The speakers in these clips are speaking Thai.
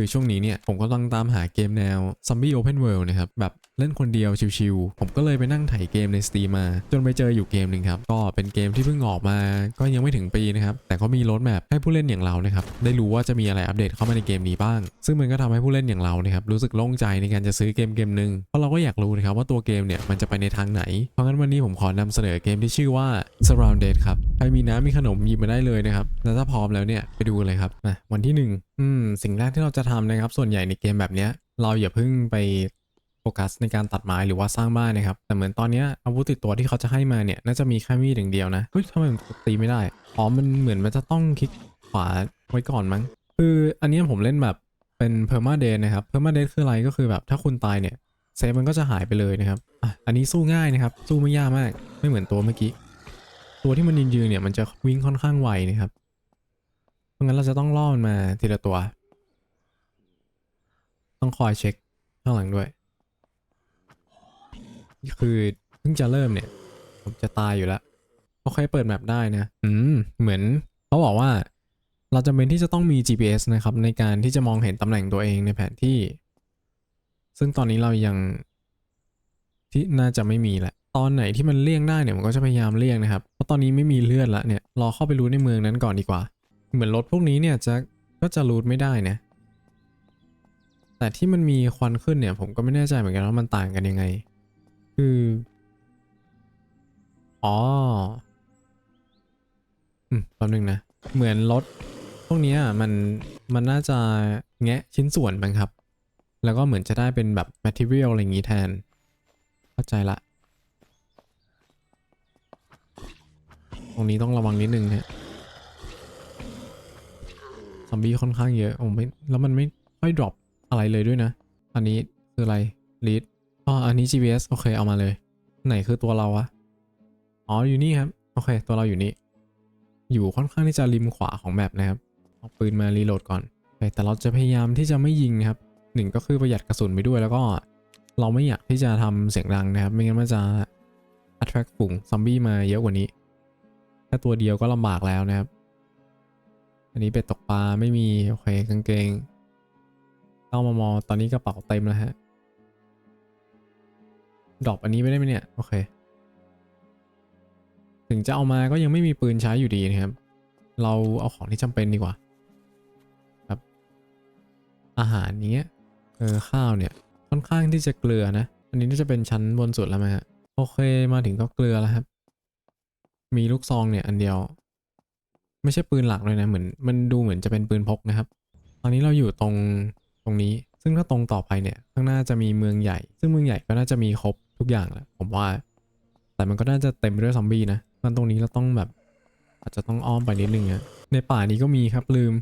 คือช่วงนี้เนี่ย ผมก็กำลังตามหาเกมแนว Zombie Open World นะครับ แบบเล่นคนเดียวชิวๆผมก็เลยไปนั่งไถเกมใน Steam มา จนไปเจออยู่เกมหนึ่งครับ ก็เป็นเกมที่เพิ่งออกมา ก็ยังไม่ถึงปีนะครับ แต่ก็มีรถแมพให้ผู้เล่นอย่างเรานะครับ ได้รู้ว่าจะมีอะไรอัปเดตเข้ามาในเกมนี้บ้าง ซึ่งมันก็ทำให้ผู้เล่นอย่างเรานะครับรู้สึกโล่งใจในการจะซื้อเกมเกมหนึ่งเพราะเราก็อยากรู้นะครับว่าตัวเกมเนี่ยมันจะไปในทางไหน เพราะงั้นวันนี้ผมขอนำเสนอเกมที่ชื่อว่า Surrounded ครับ ใครมีน้ำมีขนมหยิบมาได้เลยนะครับ แล้วถ้าพร้อมแล้วเนี่ยไปดูเลยครับวันที่หนึ่ง อืม สิ่งแรกที่เราจะทำนะครับ ส่วนใหญ่ในเกมแบบเนี้ย เราอย่าเพิ่งไปโฟกัสในการตัดไม้หรือว่าสร้างบ้านนะครับ แต่เหมือนตอนเนี้ยอาวุธติดตัวที่เขาจะให้มาเนี่ยน่าจะมีแค่มีดอย่างเดียวนะเฮ้ยทำไมมันตีไม่ได้อ๋อมันเหมือนมันจะต้องคลิกขวาไว้ก่อนมั้งคืออันนี้ผมเล่นแบบเป็น permadeath นะครับ permadeath คืออะไรก็คือแบบถ้าคุณตายเนี่ยเซฟมันก็จะหายไปเลยนะครับอะอันนี้สู้ง่ายนะครับ สู้ไม่ยากมาก ไม่เหมือนตัวเมื่อกี้ ตัวที่มันยืนยืนๆเนี่ยมันจะวิ่งค่อนข้างไวนะครับ ราะงั้นเราจะต้องล่อมันมาทีละตัว ต้องคอยเช็คข้างหลังด้วย คือเพิ่งจะเริ่มเนี่ย ผมจะตายอยู่แล้วโอเคเปิดแมปได้นะ อืม เหมือนเขาบอกว่า เราจำเป็นที่จะต้องมี GPS นะครับ ในการที่จะมองเห็นตำแหน่งตัวเองในแผนที่ ซึ่งตอนนี้เรายังที่น่าจะไม่มีแหละ ตอนไหนที่มันเลี่ยงได้เนี่ยมันก็จะพยายามเลี่ยงนะครับ เพราะตอนนี้ไม่มีเลือดละเนี่ย รอเข้าไปรูทในเมืองนั้นก่อนดีกว่า เหมือนรถพวกนี้เนี่ยจะก็จะรูทไม่ได้นะ แต่ที่มันมีควันขึ้นเนี่ย ผมก็ไม่แน่ใจเหมือนกันว่ามันต่างกันยังไง คือ อ๋อ อืมแป๊บนึงนะ เหมือนรถพวกนี้มันมันน่าจะแงะชิ้นส่วนบ้างครับ แล้วก็เหมือนจะได้เป็นแบบ material อะไรอย่างงี้แทน เข้าใจละ ตรงนี้ต้องระวังนิดนึงนะ ซอมบี้ค่อนข้างเยอะโอ้ไม่แล้วมันไม่ค่อยดรอปอะไรเลยด้วยนะ อันนี้คืออะไรลีดอ๋ออันนี้ GPS โอเคเอามาเลย ไหนคือตัวเราวะอ๋ออยู่นี่ครับโอเคตัวเราอยู่นี่อยู่ค่อนข้างที่จะริมขวาของแมปนะครับเอาปืนมารีโหลดก่อนโอเคแต่เราจะพยายามที่จะไม่ยิงนะครับหนึ่งก็คือประหยัดกระสุนไปด้วยแล้วก็ เราไม่อยากที่จะทำเสียงดังนะครับ ไม่งั้นมันจะ attract ฝูงซอมบี้มาเยอะกว่านี้แค่ตัวเดียวก็ลำบากแล้วนะครับ อันนี้เป็ดตกปลาไม่มี โอเคกางเกงเต้ามามอตอนนี้กระเป๋าเต็มแล้วฮะ ดรอปอันนี้ไม่ได้ไหมเนี่ย โอเค ถึงจะเอามาก็ยังไม่มีปืนใช้อยู่ดีนะครับ เราเอาของที่จำเป็นดีกว่า ครับ อาหารอย่างเงี้เออข้าวเนี่ย ค่อนข้างที่จะเกลือนะ อันนี้น่าจะเป็นชั้นบนสุดแล้วไหมฮะ โอเคมาถึงก็เกลือแล้วครับ มีลูกซองเนี่ยอันเดียว ไม่ใช่ปืนหลักเลยนะเหมือนมันดูเหมือนจะเป็นปืนพกนะครับ ตอนนี้เราอยู่ตรงตรงนี้ ซึ่งถ้าตรงต่อไปเนี่ย ข้างหน้าจะมีเมืองใหญ่ ซึ่งเมืองใหญ่ก็น่าจะมีครบทุกอย่างแหละผมว่า แต่มันก็น่าจะเต็มไปด้วยซอมบี้นะมันตรงนี้เราต้องแบบ อาจจะต้องอ้อมไปนิดนึงอะในป่านี้ก็มีครับลืม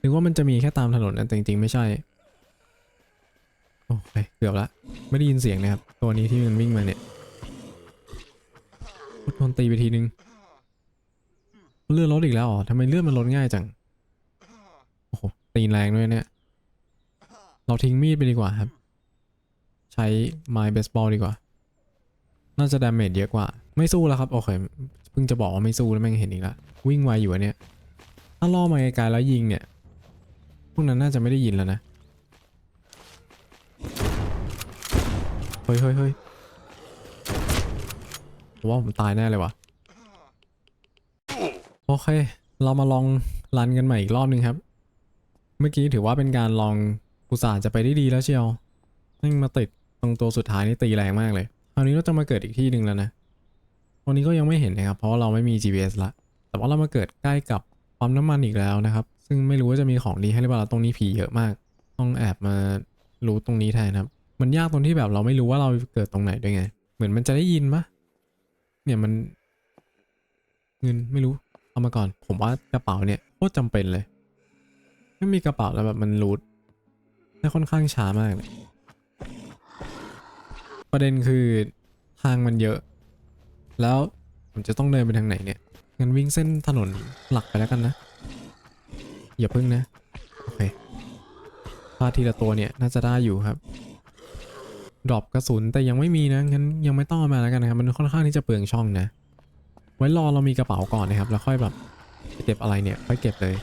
นึกว่ามันจะมีแค่ตามถนนนะแต่จริงๆไม่ใช่โอเคเกือบละไม่ได้ยินเสียงนะครับ ตัวนี้ที่มันวิ่งมาเนี่ยโดนตีไปทีนึง เลื่อนรถอีกแล้วเหรอทำไมเลื่อนมันลดง่ายจัง โอ้โห ตีนแรงด้วยเนี่ย เราทิ้งมีดไปดีกว่าครับ ใช้ไม้เบสบอลดีกว่า น่าจะดาเมจเยอะกว่า ไม่สู้แล้วครับ โอเค เพิ่งจะบอกว่าไม่สู้แล้วแม่งเห็นอีกละ วิ่งไวอยู่อะเนี่ยถ้าล่อมาไกลๆแล้วยิงเนี่ย พวกนั้นน่าจะไม่ได้ยินแล้วนะ เฮ้ยเฮ้ยเฮ้ยว่าผมตายแน่เลยว่ะ โอเค เรามาลองรันกันใหม่อีกรอบนึงครับ เมื่อกี้ถือว่าเป็นการลองอุตส่าห์จะไปได้ดีแล้วเชียวนั่งมาติดตรงตัวสุดท้ายนี่ตีแรงมากเลยคราวนี้เราจะมาเกิดอีกที่หนึ่งแล้วนะวันนี้ก็ยังไม่เห็นนะครับ เพราะเราไม่มี GPS ละ แต่ว่าเรามาเกิดใกล้กับปั๊มน้ำมันอีกแล้วนะครับ ซึ่งไม่รู้ว่าจะมีของดีให้หรือเปล่าตรงนี้ผีเยอะมาก ต้องแอบมารู้ตรงนี้แทนครับ มันยากตรงที่แบบเราไม่รู้ว่าเราเกิดตรงไหนด้วยไง เหมือนมันจะได้ยินปะเนี่ยมัน เงินไม่รู้ เอามาก่อน ผมว่ากระเป๋าเนี่ยโคตรจำเป็นเลย ไม่มีกระเป๋าแล้วแบบมันรูดได้ค่อนข้างช้ามากเลยประเด็นคือทางมันเยอะ แล้วผมจะต้องเดินไปทางไหนเนี่ยงั้นวิ่งเส้นถนนหลักไปแล้วกันนะ อย่าพึ่งนะ โอเคพาทีละตัวเนี่ยน่าจะได้อยู่ครับ ดรอปกระสุนแต่ยังไม่มีนะงั้นยังไม่ต้องมาแล้วกันนะครับ มันค่อนข้างที่จะเปลืองช่องนะ ไว้รอเรามีกระเป๋าก่อนนะครับ แล้วค่อยแบบเก็บอะไรเนี่ยค่อยเก็บเลย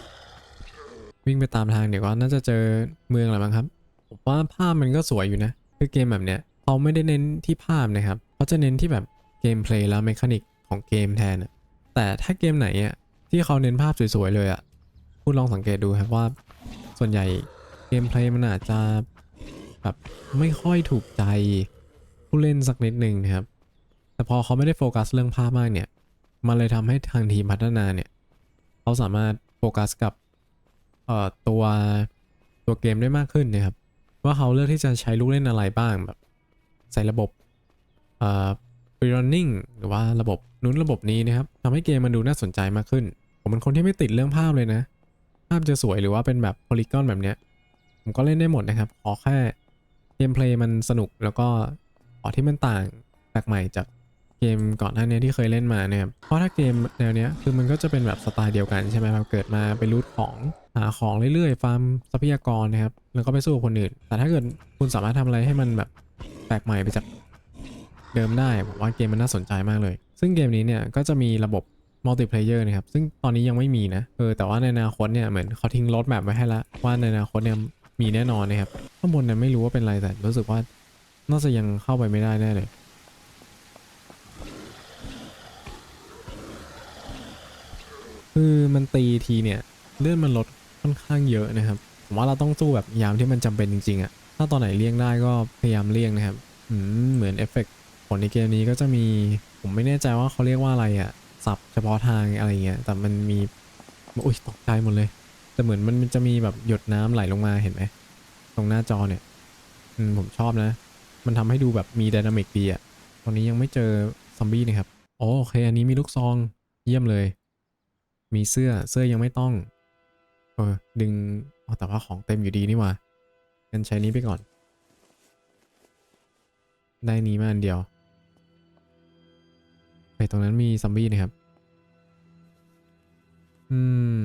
วิ่งไปตามทางเดี๋ยวก็น่าจะเจอเมืองอะไรบ้างครับผมว่าภาพมันก็สวยอยู่นะ คือเกมแบบเนี้ยเขาไม่ได้เน้นที่ภาพนะครับเขาจะเน้นที่แบบเกมเพลย์แล้วเมคานิกของเกมแทนแต่ถ้าเกมไหนอะที่เขาเน้นภาพสวยๆเลยอะคุณลองสังเกตดูครับว่า ส่วนใหญ่เกมเพลย์มันอาจจะแบบไม่ค่อยถูกใจผู้เล่นสักนิดหนึ่งนะครับ แต่พอเขาไม่ได้โฟกัสเรื่องภาพมากเนี่ย มันเลยทำให้ทางทีมพัฒนาเนี่ยเขาสามารถโฟกัสกับเอ่อตัวตัวเกมได้มากขึ้นนะครับ ว่าเขาเลือกที่จะใช้ลูกเล่นอะไรบ้างแบบ ใส่ระบบเอ่อ free running หรือว่าระบบนู้นระบบนี้นะครับทำให้เกมมันดูน่าสนใจมากขึ้น ผมเป็นคนที่ไม่ติดเรื่องภาพเลยนะ ภาพจะสวยหรือว่าเป็นแบบโพลีกอนแบบเนี้ย ผมก็เล่นได้หมดนะครับ ขอแค่เกมเพลย์มันสนุกแล้วก็ขอที่มันต่างแปลกใหม่จาก เกมก่อนหน้านี้ที่เคยเล่นมานะครับเพราะถ้าเกมแนวเนี้ยคือมันก็จะเป็นแบบสไตล์เดียวกันใช่ไหมครับเกิดมาไปรูทของหาของเรื่อยๆฟาร์มทรัพยากรนะครับแล้วก็ไปสู้คนอื่น แต่ถ้าเกิดคุณสามารถทำอะไรให้มันแบบแปลกใหม่ไปจากเดิมได้ผมว่าเกมมันน่าสนใจมากเลย ซึ่งเกมนี้เนี่ยก็จะมีระบบมัลติเพลเยอร์นะครับ ซึ่งตอนนี้ยังไม่มีนะเออแต่ว่าในอนาคตเนี่ยเหมือนเขาทิ้งรถแบบไว้ให้แล้วว่าในอนาคตเนี่ยมีแน่นอนนะครับข้างบนเนี่ยไม่รู้ว่าเป็นอะไรแต่รู้สึกว่าน่าจะยังเข้าไปไม่ได้แน่เลย คือมันตีทีเนี่ยเลื่อนมันลดค่อนข้างเยอะนะครับผมว่าเราต้องสู้แบบยามที่มันจำเป็นจริงๆอะถ้าตอนไหนเลี่ยงได้ก็พยายามเลี่ยงนะครับเหมือนเอฟเฟกต์ผลในเกมนี้ก็จะมีผมไม่แน่ใจว่าเขาเรียกว่าอะไรอะสับเฉพาะทางอะไรเงี้ยแต่มันมีอุ้ยตกใจหมดเลย แต่เหมือนมันจะมีแบบหยดน้ำไหลลงมาเห็นไหมตรงหน้าจอเนี่ยอืมผมชอบนะ มันทำให้ดูแบบมีไดนามิกดีอะตอนนี้ยังไม่เจอซอมบี้นะครับโอเค อันนี้มีลูกซองเยี่ยมเลย มีเสื้อเสื้อยังไม่ต้อง เออดึงอ๋อแต่ว่าของเต็มอยู่ดีนี่ว่างั้นใช้นี้ไปก่อน ได้นี้มาอันเดียวไปตรงนั้นมีซอมบี้นะครับ อืม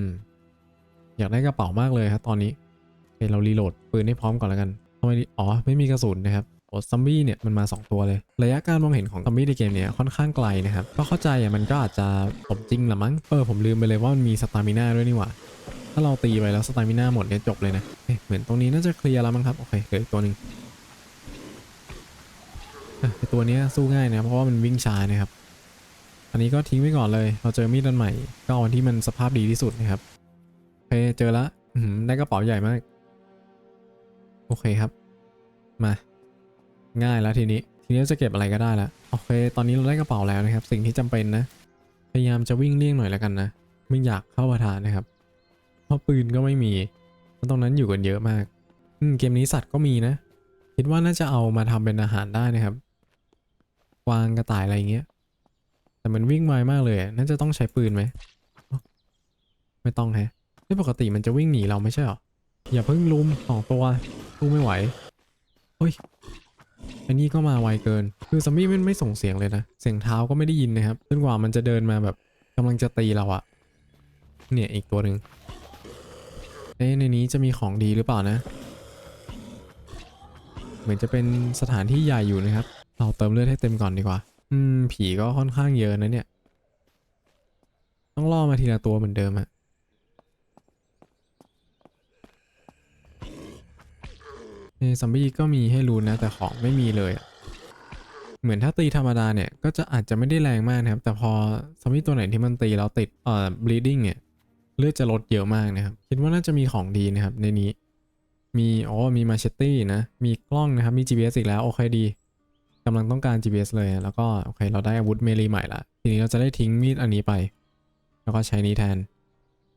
อยากได้กระเป๋ามากเลยครับตอนนี้โอเคเรารีโหลดปืนให้พร้อมก่อนแล้วกันทำไมอ๋อ ไม่มีกระสุนนะครับ โอ้ซัมบี้เนี่ยมันมา 2 ตัวเลย ระยะการมองเห็นของซัมบี้ในเกมเนี่ยค่อนข้างไกลนะครับก็เข้าใจอะมันก็อาจจะสมจริงละมั้งเออผมลืมไปเลยว่ามันมีสตามิน่าด้วยนี่หว่าถ้าเราตีไปแล้วสตามิน่าหมดเนี่ยจบเลยนะเอ๊ะเหมือนตรงนี้น่าจะเคลียร์แล้วมั้งครับโอเคเหลืออีกตัวหนึ่งไอตัวเนี้ยสู้ง่ายนะเพราะว่ามันวิ่งช้านะครับ อันนี้ก็ทิ้งไว้ก่อนเลย เราเจอมีดอันใหม่ ก็เอาอันที่มันสภาพดีที่สุดนะครับโอเคเจอละอื้อหือได้กระเป๋าใหญ่มาก โอเคครับ มา ง่ายแล้วทีนี้ ทีนี้จะเก็บอะไรก็ได้แล้วโอเค ตอนนี้เราได้กระเป๋าแล้วนะครับ สิ่งที่จำเป็นนะ พยายามจะวิ่งเลี่ยงหน่อยแล้วกันนะ ไม่อยากเข้าประทานนะครับ เพราะปืนก็ไม่มีแล้วตรงนั้นอยู่กันเยอะมาก อืมเกมนี้สัตว์ก็มีนะ คิดว่าน่าจะเอามาทำเป็นอาหารได้นะครับกวางกระต่ายอะไรอย่างเงี้ย แต่มันวิ่งไวมากเลย น่าจะต้องใช้ปืนไหม ไม่ต้องแฮะไม่ปกติมันจะวิ่งหนีเราไม่ใช่หรอ อย่าเพิ่งลุมสองตัวสู้ไม่ไหว เฮ้ย อันนี้ก็มาไวเกิน คือซัมบี้มันไม่ส่งเสียงเลยนะ เสียงเท้าก็ไม่ได้ยินนะครับจนกว่ามันจะเดินมาแบบกำลังจะตีเราอะเนี่ยอีกตัวหนึ่งเอ๊ในนี้จะมีของดีหรือเปล่านะ เหมือนจะเป็นสถานที่ใหญ่อยู่นะครับ เราเติมเลือดให้เต็มก่อนดีกว่า อืม ผีก็ค่อนข้างเยอะนะเนี่ย ต้องล่อมาทีละตัวเหมือนเดิมอะ ในซัมบี้ก็มีให้รู้นะ แต่ของไม่มีเลยเหมือนถ้าตีธรรมดาเนี่ย ก็จะอาจจะไม่ได้แรงมากนะครับ แต่พอซัมบี้ตัวไหนที่มันตีแล้วติดเอ่อ bleeding เนี่ยเลือดจะลดเยอะมากนะครับ คิดว่าน่าจะมีของดีนะครับ ในนี้ มีอ๋อมีมาเชตตี้นะ มีกล้องนะครับ มี GPS อีกแล้ว โอเคดีกำลังต้องการ GPS เลย แล้วก็โอเค เราได้อาวุธเมลีใหม่ละทีนี้เราจะได้ทิ้งมีดอันนี้ไป แล้วก็ใช้นี้แทน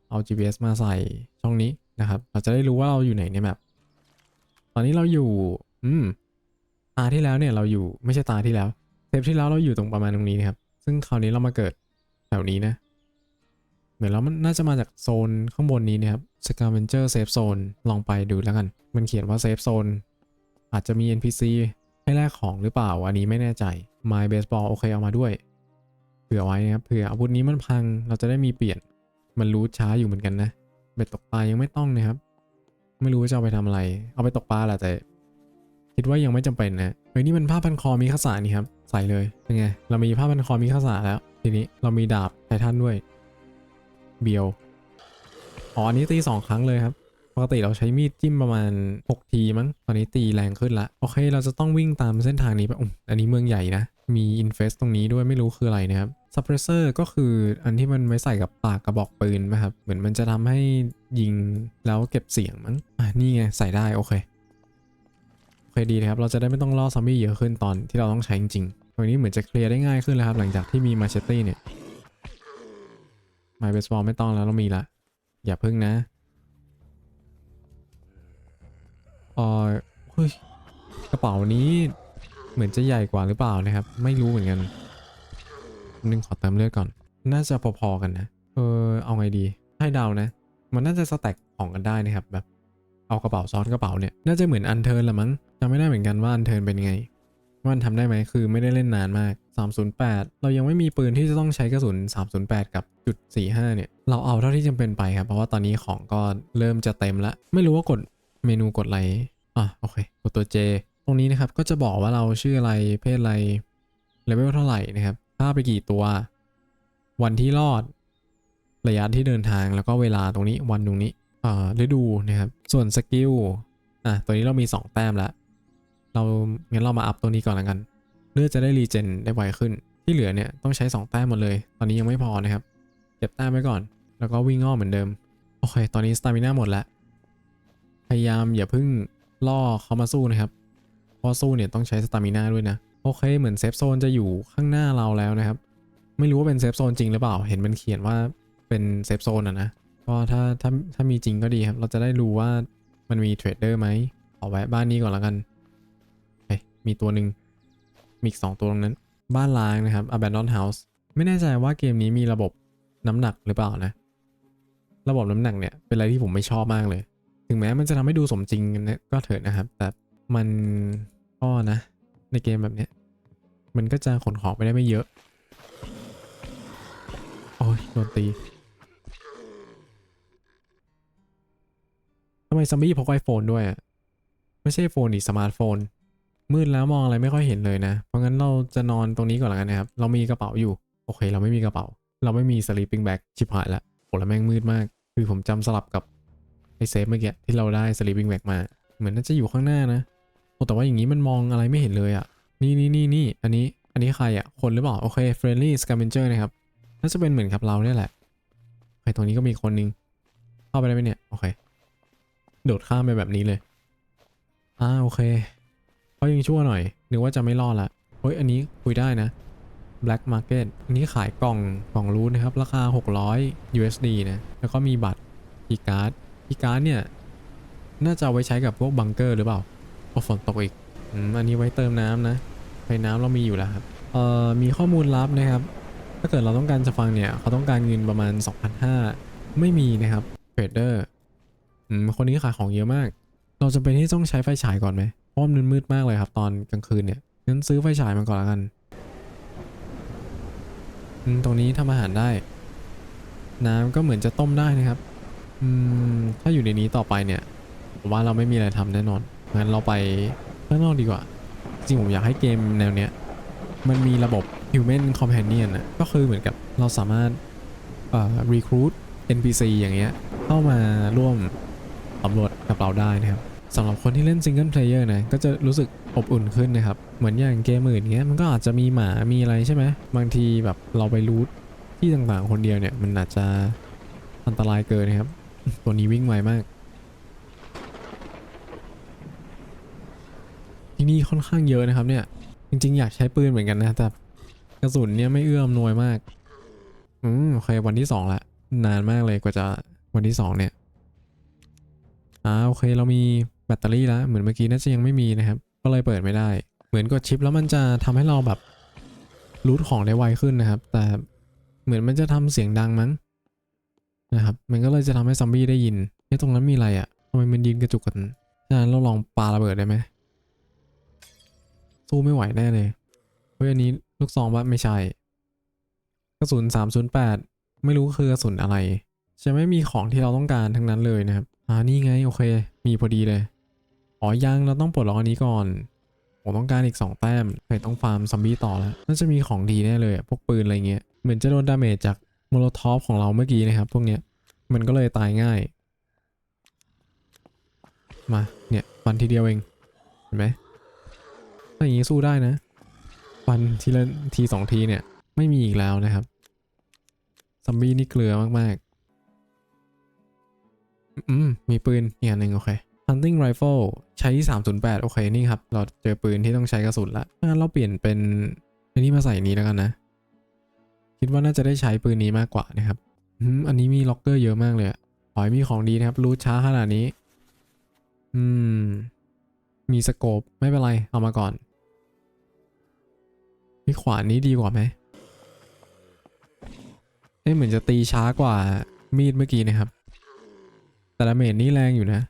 เอา GPS มาใส่ช่องนี้นะครับ เราจะได้รู้ว่าเราอยู่ไหนในแมป ตอนนี้เราอยู่ อืม ตาที่แล้วเนี่ยเราอยู่ไม่ใช่ตาที่แล้วเทปที่แล้วเราอยู่ตรงประมาณตรงนี้นะครับ ซึ่งคราวนี้เรามาเกิดแถวนี้นะ เหมือนแล้วมันน่าจะมาจากโซนข้างบนนี้นะครับ Scavenger Safe Zone ลองไปดูแล้วกัน มันเขียนว่า Safe Zone อาจจะมี NPC ให้แลกของหรือเปล่า อันนี้ไม่แน่ใจ My Baseball โอเคเอามาด้วย เผื่อไว้นะครับ เผื่ออาวุธนี้มันพังเราจะได้มีเปลี่ยน มันรู้ช้าอยู่เหมือนกันนะ เบ็ดตกปลายังไม่ต้องนะครับ ไม่รู้ว่าจะเอาไปทำอะไร เอาไปตกปลาแหละแต่ คิดว่ายังไม่จำเป็นนะเฮ้ยนี่มันผ้าพันคอมีข้าสานี่ครับ ใส่เลยเป็นไง เรามีผ้าพันคอมีข้าสาแล้ว ทีนี้เรามีดาบไททันด้วย เบียวอ๋ออันนี้ตีสองครั้งเลยครับปกติเราใช้มีดจิ้มประมาณ 6 ทีมั้ง ตอนนี้ตีแรงขึ้นละ โอเค เราจะต้องวิ่งตามเส้นทางนี้ไปอ,อันนี้เมืองใหญ่นะ มีอินเฟสตรงนี้ด้วยไม่รู้คืออะไรนะครับซับเพรสเซอร์ก็คืออันที่มันไว้ใส่กับปากกระบอกปืนนะครับ เหมือนมันจะทำให้ ยิงแล้วเก็บเสียงมั้งอะนี่ไงใส่ได้โอเคโอเคดีนะครับเราจะได้ไม่ต้องล่อซอมบี้เยอะขึ้นตอนที่เราต้องใช้จริงๆตรงนี้เหมือนจะเคลียร์ได้ง่ายขึ้นแล้วครับ หลังจากที่มีมาเชตตี้เนี่ยไมเบสบอลไม่ต้องแล้วเรามีละอย่าพึ่งนะเออเฮ้ยกระเป๋านี้เหมือนจะใหญ่กว่าหรือเปล่านะครับ ไม่รู้เหมือนกันนึงขอเติมเลือดก่อน น่าจะพอๆกันนะ เออเอาไงดี ให้เดานะ มันน่าจะสแต็กของกันได้นะครับแบบเอากระเป๋าซ้อนกระเป๋าเนี่ยน่าจะเหมือนอันเทิร์นละมั้งจำไม่ได้เหมือนกันว่าอันเทิร์นเป็นไงว่ามันทำได้ไหมคือไม่ได้เล่นนานมาก 308 เรายังไม่มีปืนที่จะต้องใช้กระสุน 308 กับจุด45 เนี่ย เราเอาเท่าที่จำเป็นไปครับ เพราะว่าตอนนี้ของก็เริ่มจะเต็มละไม่รู้ว่ากดเมนูกดอะไรอะโอเค กดตัว J ตรงนี้นะครับก็จะบอกว่าเราชื่ออะไรเพศอะไรเลเวลเท่าไหร่นะครับฆ่าไปกี่ตัว วันที่รอด ระยะที่เดินทางแล้วก็เวลาตรงนี้วันตรงนี้เอ่อฤดูนะครับ ส่วนสกิลอะตัวนี้เรามี 2 แต้มแล้วเรางั้นเรามาอัพตัวนี้ก่อนแล้วกัน เลือดจะได้รีเจนได้ไวขึ้น ที่เหลือเนี่ยต้องใช้ 2 แต้มหมดเลย ตอนนี้ยังไม่พอนะครับเก็บแต้มไว้ก่อน แล้วก็วิ่งอ้อมเหมือนเดิม โอเค ตอนนี้สตามิน่าหมดแล้ว พยายามอย่าเพิ่งล่อเขามาสู้นะครับเพราะสู้เนี่ยต้องใช้สตามิน่าด้วยนะ โอเค เหมือนเซฟโซนจะอยู่ข้างหน้าเราแล้วนะครับ ไม่รู้ว่าเป็นเซฟโซนจริงหรือเปล่า เห็นมันเขียนว่า เป็นเซฟโซนอะนะก็ถ้าถ้าถ้ามีจริงก็ดีครับ เราจะได้รู้ว่ามันมีเทรดเดอร์ไหมขอแวะบ้านนี้ก่อนแล้วกันเฮ้ยมีตัวหนึ่งมีอีกสองตัวตรงนั้น บ้านล้างนะครับ abandoned house ไม่แน่ใจว่าเกมนี้มีระบบน้ำหนักหรือเปล่านะ ระบบน้ำหนักเนี่ยเป็นอะไรที่ผมไม่ชอบมากเลย ถึงแม้มันจะทำให้ดูสมจริงกันะก็เถิดนะครับ แต่มันก็นะ ในเกมแบบเนี้ยมันก็จะขนของไปได้ไม่เยอะ โอ้ยโดนตี ทำไมซัมบี้พกไอโฟนด้วยอะไม่ใช่โฟนดิสมาร์ทโฟน มืดแล้วมองอะไรไม่ค่อยเห็นเลยนะ เพราะงั้นเราจะนอนตรงนี้ก่อนล้วกันนะครับ เรามีกระเป๋าอยู่ โอเค เราไม่มีกระเป๋า เราไม่มี sleeping bag ชิบหายละโหแล้วแม่งมืดมาก คือผมจำสลับกับไอเซฟเมื่อกี้ที่เราได้ sleeping bag มา เหมือนน่าจะอยู่ข้างหน้านะโอ้แต่ว่าอย่างนี้มันมองอะไรไม่เห็นเลยอะ นี่นี่นี่นี่อันนี้ อันนี้ใครอะ คนหรือเปล่า โอเค friendly scavenger นะครับ น่าจะเป็นเหมือนกับเราเนี่ยแหละ โอเค ตรงนี้ก็มีคนนึง เข้าไปได้ไหมเนี่ย โอเค โดดข้ามไปแบบนี้เลย อ่าโอเคเขายังชั่วหน่อย นึกว่าจะไม่รอดละเฮ้ยอันนี้คุยได้นะ Black Market อันนี้ขายกล่องกล่องรูทนะครับ ราคา 600 USD นะ แล้วก็มีบัตรคีการ์ดคีการ์ดเนี่ย น่าจะไว้ใช้กับพวกบังเกอร์หรือเปล่าโอ้ฝนตกอีกอืมอันนี้ไว้เติมน้ำนะไฟน้ำเรามีอยู่แล้วครับ เอ่อ มีข้อมูลลับนะครับ ถ้าเกิดเราต้องการจะฟังเนี่ย เขาต้องการเงินประมาณ 2,500 ไม่มีนะครับเทรดเดอร์ อืมคนนี้ขายของเยอะมาก เราจะเป็นที่ต้องใช้ไฟฉายก่อนไหมเพราะมันมืดมากเลยครับ ตอนกลางคืนเนี่ยงั้นซื้อไฟฉายมาก่อนล้วกันอืมตรงนี้ทำอาหารได้ น้ำก็เหมือนจะต้มได้นะครับ อืมถ้าอยู่ในนี้ต่อไปเนี่ยผมว่าเราไม่มีอะไรทำแน่นอนงั้นเราไปข้างนอกดีกว่า จริงผมอยากให้เกมแนวเนี้ยมันมีระบบ Human Companion นะก็คือเหมือนกับเราสามารถเอ่อ recruit NPC อย่างเงี้ยเข้ามาร่วม สำรวจกับเราได้นะครับสำหรับคนที่เล่น Single Player นะก็จะรู้สึกอบอุ่นขึ้นนะครับ เหมือนอย่างเกมอื่นเงี้ยมันก็อาจจะมีหมามีอะไรใช่ไหมบางทีแบบเราไปรูทที่ต่างๆคนเดียวเนี่ย มันอาจจะอันตรายเกินนะครับ ตัวนี้วิ่งไวมาก ที่นี่ค่อนข้างเยอะนะครับเนี่ย จริง ๆ อยากใช้ปืนเหมือนกันนะแต่กระสุนเนี่ยไม่เอื้ออำนวยมาก อืมโอเควันที่สองละนานมากเลยกว่าจะวันที่สองเนี่ย อ่าโอเคเรามีแบตเตอรี่แล้วเหมือนเมื่อกี้น่าจะยังไม่มีนะครับ ก็เลยเปิดไม่ได้ เหมือนกดชิปแล้วมันจะทำให้เราแบบรูทของได้ไวขึ้นนะครับ แต่เหมือนมันจะทำเสียงดังมั้งนะครับ มันก็เลยจะทำให้ซอมบี้ได้ยินเฮ้ยตรงนั้นมีอะไรอะ่ะทำไมมันยินกระจุกกันฉะนั้นเราลองปาระเบิดได้ไหมสู้ไม่ไหวแน่เลยเฮ้ยอันนี้ลูกซองว่าไม่ใช่กระสุน308ไม่รู้คือกระสุนอะไร จะไม่มีของที่เราต้องการทั้งนั้นเลยนะครับ อ่านี่ไงโอเค มีพอดีเลย อ๋อยังเราต้องปลดล็อกอันนี้ก่อน ผมต้องการอีก 2 แต้มเลยต้องฟาร์มซอมบี้ต่อแล้ว น่าจะมีของดีแน่เลยพวกปืนอะไรเงี้ย เหมือนจะโดนดาเมจจากโมโลทอฟของเราเมื่อกี้นะครับ พวกเนี้ย มันก็เลยตายง่าย มา เนี่ยฟันทีเดียวเอง เห็นไหมถ้าอย่างนี้สู้ได้นะฟันทีละทีสองทีเนี่ย ไม่มีอีกแล้วนะครับ ซอมบี้นี่เกลือมากๆ อืม มีปืนอีกอันหนึ่งโอเค hunting rifle ใช้ 308 โอเค นี่ครับ เราเจอปืนที่ต้องใช้กระสุนละงั้นเราเปลี่ยนเป็นอันนี้มาใส่นี้แล้วกันนะ คิดว่าน่าจะได้ใช้ปืนนี้มากกว่านะครับอืมอันนี้มีล็อกเกอร์เยอะมากเลยอะขอให้มีของดีนะครับ รูทช้าขนาดนี้ อืม มีสโคปไม่เป็นไร เอามาก่อนมีขวานนี้ดีกว่าไหมเอ๊ะเหมือนจะตีช้ากว่ามีดเมื่อกี้นะครับ แต่ละเมจนี่แรงอยู่นะ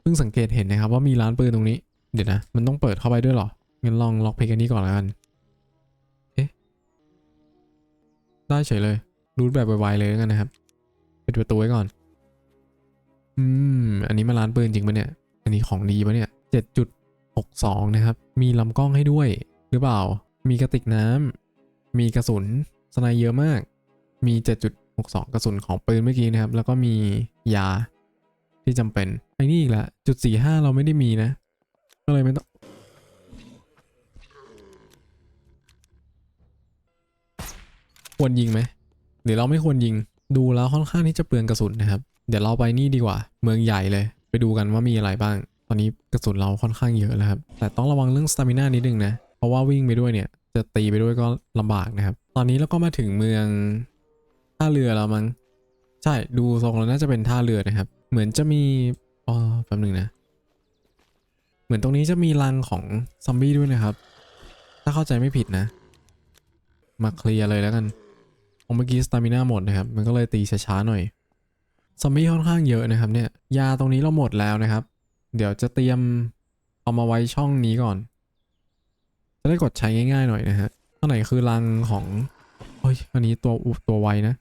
เพิ่งสังเกตเห็นนะครับว่ามีร้านปืนตรงนี้ เดี๋ยวนะ มันต้องเปิดเข้าไปด้วยหรอ งั้นลองล็อกเพลงอันนี้ก่อนแล้วกัน เอ๊ะ ได้เฉยเลย รูทแบบไวๆเลยแล้วกันนะครับปิดประตูไว้ก่อน อืม อันนี้มาร้านปืนจริงปะเนี่ย อันนี้ของดีปะเนี่ย7.62นะครับ มีลำกล้องให้ด้วย หรือเปล่า มีกระติกน้ำ มีกระสุน สไนเยอะมาก มี 7.62 กระสุนของปืนเมื่อกี้นะครับ แล้วก็มียา ที่จำเป็นไอ้นี่อีกละจุดสี่ห้าเราไม่ได้มีนะ ก็เลยไม่ต้องควรยิงไหมหรือเราไม่ควรยิงดูแล้วค่อนข้างที่จะเปลืองกระสุนนะครับ เดี๋ยวเราไปนี่ดีกว่า เมืองใหญ่เลย ไปดูกันว่ามีอะไรบ้าง ตอนนี้กระสุนเราค่อนข้างเยอะแล้วครับแต่ต้องระวังเรื่องสตามิน่านิดนึงนะเพราะว่าวิ่งไปด้วยเนี่ยจะตีไปด้วยก็ลำบากนะครับ ตอนนี้เราก็มาถึงเมืองท่าเรือแล้วมั้งใช่ดูทรงแล้วน่าจะเป็นท่าเรือนะครับ เหมือนจะมีอ๋อแป๊บหนึงนะ เหมือนตรงนี้จะมีรังของซอมบี้ด้วยนะครับ ถ้าเข้าใจไม่ผิดนะ มาเคลียร์เลยแล้วกันของเมื่อกี้สตามิน่าหมดนะครับ มันก็เลยตีช้าๆหน่อย ซอมบี้ค่อนข้างเยอะนะครับเนี่ย ยาตรงนี้เราหมดแล้วนะครับ เดี๋ยวจะเตรียมเอามาไว้ช่องนี้ก่อน จะได้กดใช้ง่ายๆหน่อยนะฮะข้างไหนคือรังของเฮ้ยอันนี้ตัวอุตัวไวนะ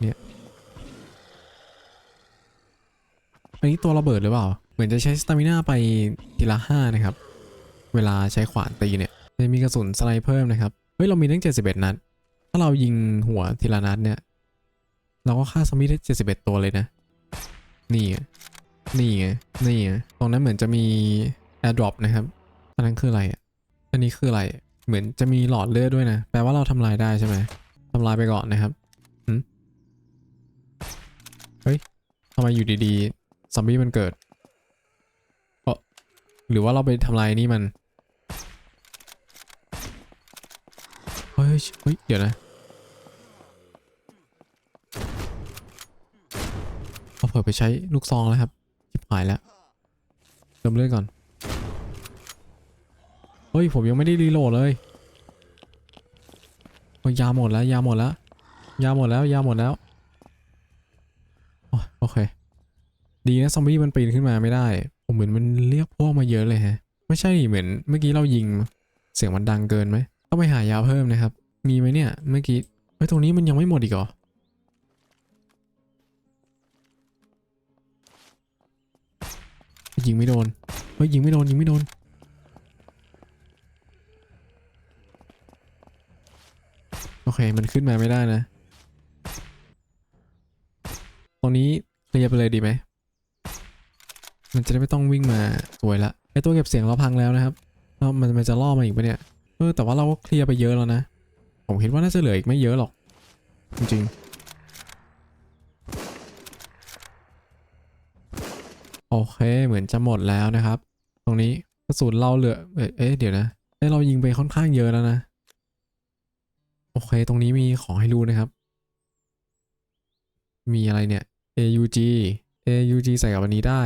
เนี่ย อันนี้ตัวระเบิดหรือเปล่า เหมือนจะใช้สตามิน่าไปทีละห้านะครับ เวลาใช้ขวานตีเนี่ยจะมีกระสุนสไนเพิ่มนะครับ เฮ้ย เรามีตั้ง 71 นัด ถ้าเรายิงหัวทีละนัดเนี่ย เราก็ฆ่าซอมบี้ได้ 71 ตัวเลยนะ นี่ไง นี่ไง นี่ไง ตรงนั้นเหมือนจะมี airdrop นะครับ อันนั้นคืออะไรอะ อันนี้คืออะไร เหมือนจะมีหลอดเลือดด้วยนะ แปลว่าเราทำลายได้ใช่ไหมทำลายไปก่อนนะครับเฮ้ยทำไมอยู่ดีๆ ซอมบี้มันเกิดเออหรือว่าเราไปทำลายนี่มันเฮ้ยเฮ้ยเดี๋ยวนะเอาเผื่อไปใช้ลูกซองแล้วครับชิบหายแล้วเติมเลือดก่อน เฮ้ย ผมยังไม่ได้รีโหลดเลยโอ้ยยาหมดแล้ว ยาหมดแล้ว ยาหมดแล้ว ยาหมดแล้ว โอ้ยโอเค ดีนะซอมบี้มันปีนขึ้นมาไม่ได้ ผมเหมือนมันเรียกพวกมาเยอะเลยฮะ ไม่ใช่เหมือนเมื่อกี้เรายิง เสียงมันดังเกินไหมต้องไปหายาเพิ่มนะครับ มีไหมเนี่ยเมื่อกี้เฮ้ยตรงนี้มันยังไม่หมดอีกเหรอยิงไม่โดนเฮ้ยยิงไม่โดนยิงไม่โดนโอเคมันขึ้นมาไม่ได้นะ ตรงนี้เคลียร์ไปเลยดีไหม มันจะได้ไม่ต้องวิ่งมาสวยละไอตัวเก็บเสียงเราพังแล้วนะครับแล้วมันมันจะล่อมาอีกปะเนี่ยเออแต่ว่าเราก็เคลียร์ไปเยอะแล้วนะ ผมคิดว่าน่าจะเหลืออีกไม่เยอะหรอก จริงๆโอเคเหมือนจะหมดแล้วนะครับ ตรงนี้กระสุนเราเหลือเอ๊ะเอ๊ะเดี๋ยวนะเอ้เรายิงไปค่อนข้างเยอะแล้วนะ โอเค ตรงนี้มีของให้รู้นะครับ มีอะไรเนี่ย AUG AUG ใส่กับอันนี้ได้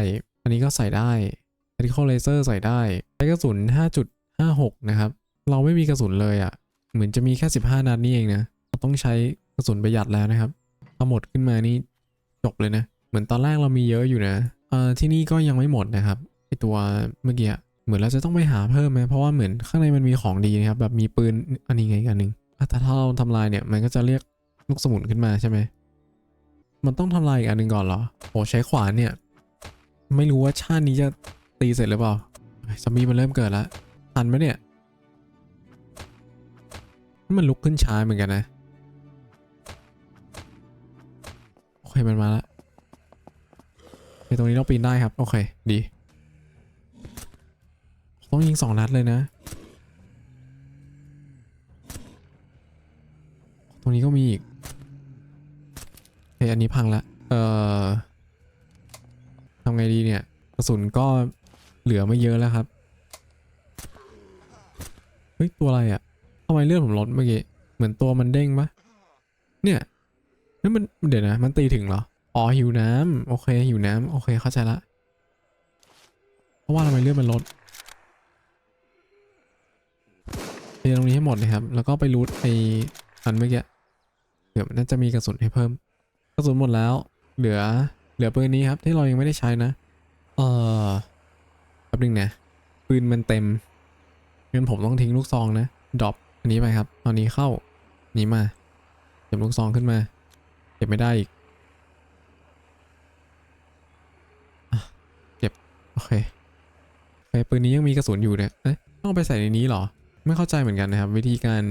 อันนี้ก็ใส่ได้ Particle Laser ใส่ได้ ใช้กระสุน 5.56 นะครับ เราไม่มีกระสุนเลยอะ่ะ เหมือนจะมีแค่ 15 นัดนี่เองนะ เราต้องใช้กระสุนประหยัดแล้วนะครับถ้าหมดขึ้นมานี่จบเลยนะ เหมือนตอนแรกเรามีเยอะอยู่นะอ่อที่นี่ก็ยังไม่หมดนะครับ ไอตัวเมื่อกี้เหมือนเราจะต้องไปหาเพิ่มไหมเพราะว่าเหมือนข้างในมันมีของดีนะครับ แบบมีปืนอันนี้ไงอันหนึ่งอะแต่ถ้าเราทำลายเนี่ยมันก็จะเรียกลูกสมุนขึ้นมาใช่ไหมมันต้องทำลายอีกอันหนึ่งก่อนเหรอโอ้ใช้ขวานเนี่ย ไม่รู้ว่าชาตินี้จะตีเสร็จหรือเปล่าซอมบี้มันเริ่มเกิดแล้วทันไหมเนี่ย มันลุกขึ้นช้าเหมือนกันนะ โอเคมันมาแล้วในตรงนี้เราปีนได้ครับ โอเค ดี ต้องยิงสองนัดเลยนะ ตรงนี้ก็มีอีกโอเคอันนี้พังละ เอ่อ ทำไงดีเนี่ยกระสุนก็เหลือไม่เยอะแล้วครับ เฮ้ย ตัวอะไรอะ่ะทำไมเลือดผมลดเมื่อกี้ เหมือนตัวมันเด้งปะเนี่ยนี่มันเดี๋ยวนะ มันตีถึงเหรอ อ๋อหิวน้ำโอเคหิวน้ำโอเคเข้าใจละ เพราะว่าทำไมเลือดมันลดเทตรงนี้ให้หมดนะครับ แล้วก็ไปรูทไออันเมื่อกี้เดี๋ยวมันน่าจะมีกระสุนให้เพิ่ม กระสุนหมดแล้ว เหลือ เหลือปืนนี้ครับที่เรายังไม่ได้ใช้นะ เออแป๊บนึงนะปืนมันเต็มงั้นผมต้องทิ้งลูกซองนะดรอปอันนี้ไปครับเอานี้เข้านี้มาเก็บลูกซองขึ้นมาเก็บไม่ได้อีกอะเก็บโอเคโอเคปืนนี้ยังมีกระสุนอยู่เนี่ยเอ๊ะต้องเอาไปใส่ในนี้เหรอ ไม่เข้าใจเหมือนกันนะครับ วิธีการ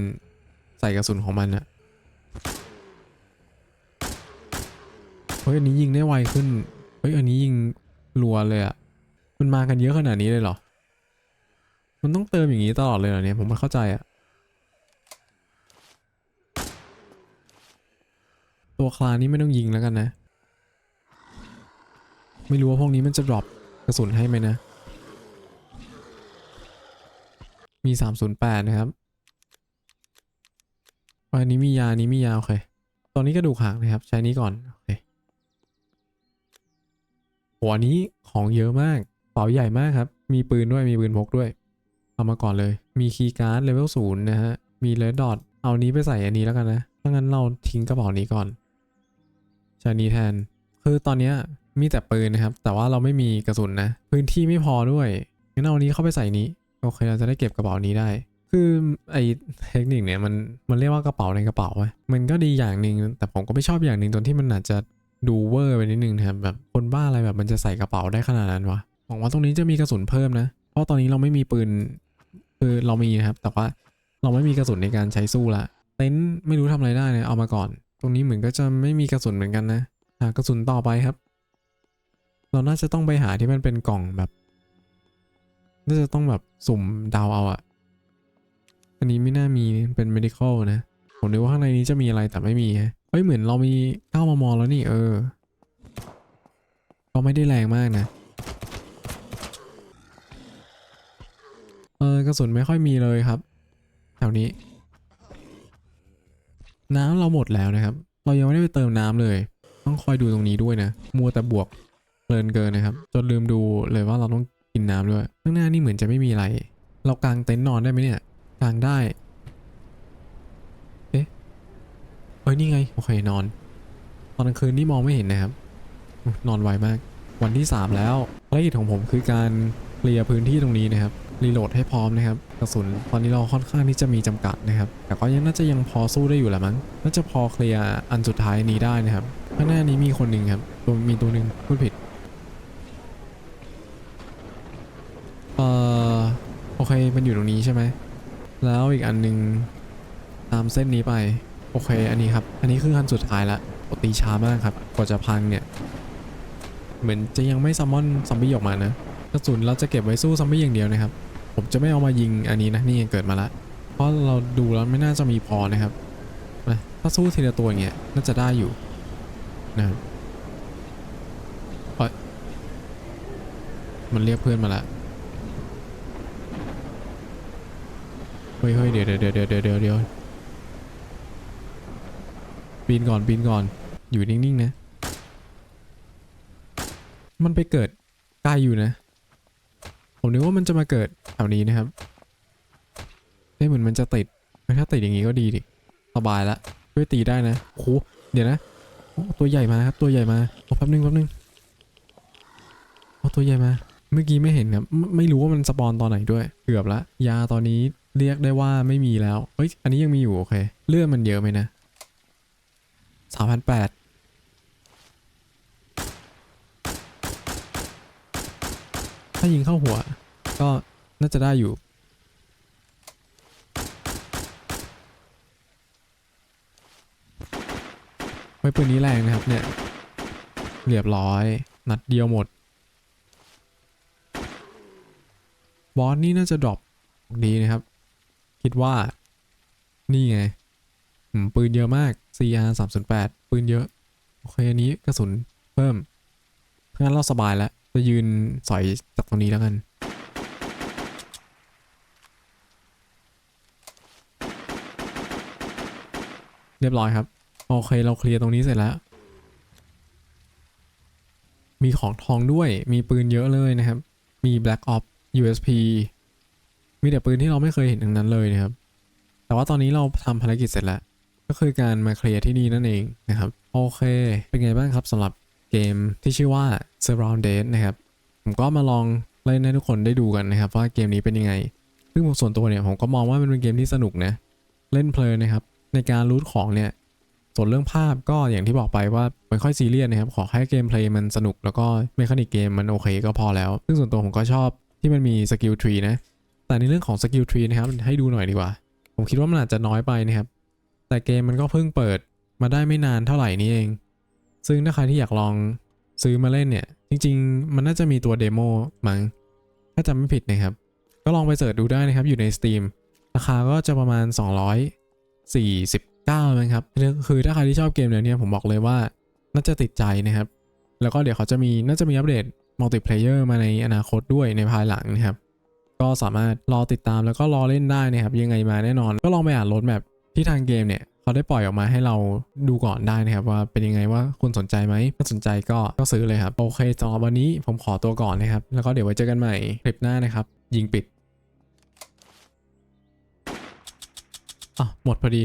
ใส่กระสุนของมันอะเฮ้ยอันนี้ยิงได้ไวขึ้น เฮ้ยอันนี้ยิงรัวเลยอะมันมากันเยอะขนาดนี้เลยเหรอ มันต้องเติมอย่างนี้ตลอดเลยเหรอเนี่ยผมไม่เข้าใจอะตัวคลานี้ไม่ต้องยิงแล้วกันนะ ไม่รู้ว่าพวกนี้มันจะดรอปกระสุนให้ไหมนะ มี 308 นะครับอันนี้มียานี้มียาโอเค ตอนนี้กระดูกหักนะครับ ใช้นี้ก่อน โอเค หอันนี้ของเยอะมากเป๋าใหญ่มากครับ มีปืนด้วยมีปืนพกด้วย เอามาก่อนเลย มีคีย์การ์ดเลเวลศูนย์นะฮะ มีเลดดอทเอานี้ไปใส่อันนี้แล้วกันนะถ้างั้นเราทิ้งกระเป๋านี้ก่อนใช้นี้แทน คือตอนนี้มีแต่ปืนนะครับ แต่ว่าเราไม่มีกระสุนนะ พื้นที่ไม่พอด้วยงั้นเอาอันนี้เข้าไปใส่นี้โอเคเราจะได้เก็บกระเป๋านี้ได้ คือไอเทคนิคเนี่ยมันมันเรียกว่ากระเป๋าในกระเป๋าไว้มันก็ดีอย่างหนึ่งแต่ผมก็ไม่ชอบอย่างหนึ่งตรงที่มันอาจจะ ดูเวอร์ไปนิดนึงนะครับแบบคนบ้าอะไรแบบมันจะใส่กระเป๋าได้ขนาดนั้นวะหวังว่าตรงนี้จะมีกระสุนเพิ่มนะ เพราะตอนนี้เราไม่มีปืนคือเรามีนะครับ แต่ว่าเราไม่มีกระสุนในการใช้สู้ละเต็นท์ไม่รู้ทำอะไรได้นะเอามาก่อน ตรงนี้เหมือนก็จะไม่มีกระสุนเหมือนกันนะหากระสุนต่อไปครับ เราน่าจะต้องไปหาที่มันเป็นกล่องแบบน่าจะต้องแบบสุ่มดาวเอาอะอันนี้ไม่น่ามีเป็น medical นะ ผมนึกว่าข้างในนี้จะมีอะไรแต่ไม่มีฮะ ฮ้ยเหมือนเรามี9มมแล้วนี่เออก็ไม่ได้แรงมากนะเออกระสุนไม่ค่อยมีเลยครับแถวนี้ น้ำเราหมดแล้วนะครับ เรายังไม่ได้ไปเติมน้ำเลย ต้องคอยดูตรงนี้ด้วยนะมัวแต่บวกเพลินเกินนะครับ จนลืมดูเลยว่าเราต้องกินน้ำด้วยข้างหน้านี่เหมือนจะไม่มีอะไร เรากางเต็นท์นอนได้ไหมเนี่ยกางได้ เอ๊ะเอ้ยนี่ไง โอเคนอน ตอนกลางคืนนี่มองไม่เห็นนะครับ นอนไวมาก วันที่ 3 แล้วภารกิจของผมคือการเคลียร์พื้นที่ตรงนี้นะครับรีโหลดให้พร้อมนะครับกระสุนตอนนี้เราค่อนข้างที่จะมีจำกัดนะครับ แต่ก็ยังน่าจะยังพอสู้ได้อยู่แหละมั้งน่าจะพอเคลียร์อันสุดท้ายนี้ได้นะครับข้างหน้านี้มีคนหนึ่งครับตัวมีตัวหนึ่งพูดผิดเอ่อโอเคมันอยู่ตรงนี้ใช่ไหมแล้วอีกอันหนึ่งตามเส้นนี้ไป โอเค อันนี้ครับ อันนี้คือขั้นสุดท้ายละโอตีช้ามากครับ กว่าจะพังเนี่ย เหมือนจะยังไม่ซัมมอนซอมบี้ออกมานะ กระสุนเราจะเก็บไว้สู้ซอมบี้อย่างเดียวนะครับ ผมจะไม่เอามายิงอันนี้นะ นี่เกิดมาละ เพราะเราดูแล้วไม่น่าจะมีพอนะครับนะถ้าสู้ทีละตัวอย่างเงี้ย น่าจะได้อยู่นะครับเอ้ยมันเรียกเพื่อนมาละเฮ้ยเฮ้ยเดี๋ยวเดี๋ยวเดี๋ยวเดี๋ยวเดี๋ยวเดี๋ยวเดี๋ยว ปีนก่อนปีนก่อน อยู่นิ่งๆนะ มันไปเกิดไกลอยู่นะ ผมนึกว่ามันจะมาเกิดแถวนี้นะครับเอ้เหมือนมันจะติดถ้าติดอย่างงี้ก็ดีดิสบายละช่วยตีได้นะโอ้โหเดี๋ยวนะโอ้ตัวใหญ่มาครับตัวใหญ่มาโอ้แป๊บนึงแป๊บนึงโอ้ตัวใหญ่มา เมื่อกี้ไม่เห็นครับไมไม่รู้ว่ามันสปอนตอนไหนด้วย เกือบละยาตอนนี้เรียกได้ว่าไม่มีแล้วเฮ้ยอันนี้ยังมีอยู่โอเค เลือดมันเยอะไหมนะ สามพันแปดถ้ายิงเข้าหัว ก็น่าจะได้อยู่ ไว้ปืนนี้แรงนะครับเนี่ย เรียบร้อย นัดเดียวหมด บอสนี่น่าจะดรอปดีนะครับ คิดว่า นี่ไง ปืนเยอะมาก CR 308ปืนเยอะ โอเค อันนี้กระสุนเพิ่มงั้นเราสบายแล้ว จะยืนสอยจากตรงนี้แล้วกัน เรียบร้อยครับ โอเค เราเคลียร์ตรงนี้เสร็จแล้ว มีของทองด้วย มีปืนเยอะเลยนะครับ มี Black Ops USP มีแต่ปืนที่เราไม่เคยเห็นทั้งนั้นเลยนะครับ แต่ว่าตอนนี้เราทำภารกิจเสร็จแล้ว ก็คือการมาเคลียร์ที่นี่นั่นเองนะครับ โอเค เป็นไงบ้างครับสำหรับเกมที่ชื่อว่า Surrounded นะครับ ผมก็มาลองเล่นให้ทุกคนได้ดูกันนะครับ ว่าเกมนี้เป็นยังไง ซึ่งผมส่วนตัวเนี่ยผมก็มองว่ามันเป็นเกมที่สนุกนะ เล่นเพลินนะครับ ในการรูทของเนี่ย ส่วนเรื่องภาพก็อย่างที่บอกไปว่าไม่ค่อยซีเรียสนะครับ ขอแค่เกมเพลย์มันสนุกแล้วก็เมคานิกเกมมันโอเคก็พอแล้ว ซึ่งส่วนตัวผมก็ชอบที่มันมีสกิลทรีนะ แต่ในเรื่องของสกิลทรีนะครับให้ดูหน่อยดีกว่า ผมคิดว่ามันอาจจะน้อยไปนะครับ แต่เกมมันก็เพิ่งเปิดมาได้ไม่นานเท่าไหร่นี่เอง ซึ่งถ้าใครที่อยากลองซื้อมาเล่นเนี่ย จริง ๆ มันน่าจะมีตัวเดโมมั้งถ้าจำไม่ผิดนะครับ ก็ลองไปเสิร์ชดูได้นะครับอยู่ใน Steam ราคาก็จะประมาณ 249นะครับคือถ้าใครที่ชอบเกมแนวเนี้ยผมบอกเลยว่าน่าจะติดใจนะครับ แล้วก็เดี๋ยวเขาจะมีน่าจะมีอัปเดตมัลติเพลเยอร์มาในอนาคตด้วยในภายหลังนะครับ ก็สามารถรอติดตามแล้วก็รอเล่นได้นะครับ ยังไงมาแน่นอน ก็ลองไปอ่านรถแมพ ที่ทางเกมเนี่ยเขาได้ปล่อยออกมาให้เราดูก่อนได้นะครับ ว่าเป็นยังไงว่าคุณสนใจไหมถ้าสนใจก็ก็ซื้อเลยครับ โอเคสำหรับวันนี้ผมขอตัวก่อนนะครับ แล้วก็เดี๋ยวไว้เจอกันใหม่คลิปหน้านะครับ ยิงปิดอะหมดพอดี